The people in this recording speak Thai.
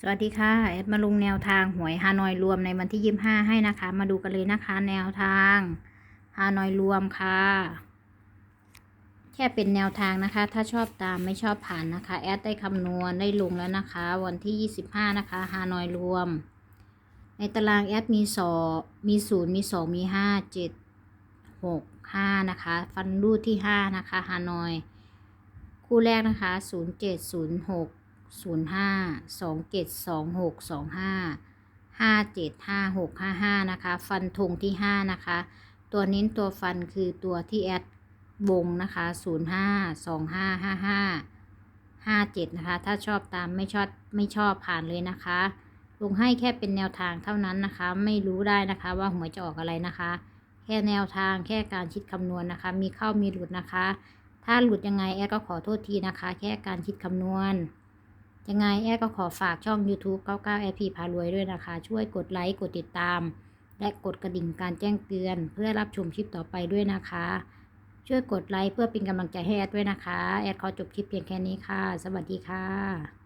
สวัสดีค่ะแอดมาลงแนวทางหวยฮานอยรวมในวันที่ยี่ห้าให้นะคะ มาดูกันเลยนะคะ แนวทางฮานอยรวมค่ะ แค่เป็นแนวทางนะคะ ถ้าชอบตามไม่ชอบผ่านนะคะ แอดได้คำนวณได้ลงแล้วนะคะ วันที่25นะคะฮานอยรวม ในตารางแอดมีสอมีศูนย์มีสองมีห้าเจ็ดหกห้านะคะ ฟันรูดที่ห้านะคะฮานอย คู่แรกนะคะศูนย์เจ็ดศูนย์หก ศูนย์ห้าสองเจ็ดสองหกสองห้าห้าเจ็ดห้าหกห้าห้านะคะ ฟันธงที่ห้านะคะ ตัวเน้นตัวฟันคือตัวที่แอดวงนะคะศูนย์ห้าสองห้าห้าห้าห้าเจ็ดนะคะ ถ้าชอบตามไม่ชอบไม่ชอบผ่านเลยนะคะลงให้แค่เป็นแนวทางเท่านั้นนะคะ ไม่รู้ได้นะคะว่าหวยจะออกอะไรนะคะ แค่แนวทางแค่การคิดคำนวณนะคะ มีเข้ามีหลุดนะคะ ถ้าหลุดยังไงแอดก็ขอโทษทีนะคะ แค่การคิดคำนวณ ยังไงแอดก็ขอฝากช่อง YouTube 99 SP พารวยด้วยนะคะ ช่วยกดไลค์ กดติดตาม และกดกระดิ่งการแจ้งเตือน เพื่อรับชมคลิปต่อไปด้วยนะคะ ช่วยกดไลค์เพื่อเป็นกำลังใจให้แอดด้วยนะคะ แอดขอจบคลิปเพียงแค่นี้ค่ะ สวัสดีค่ะ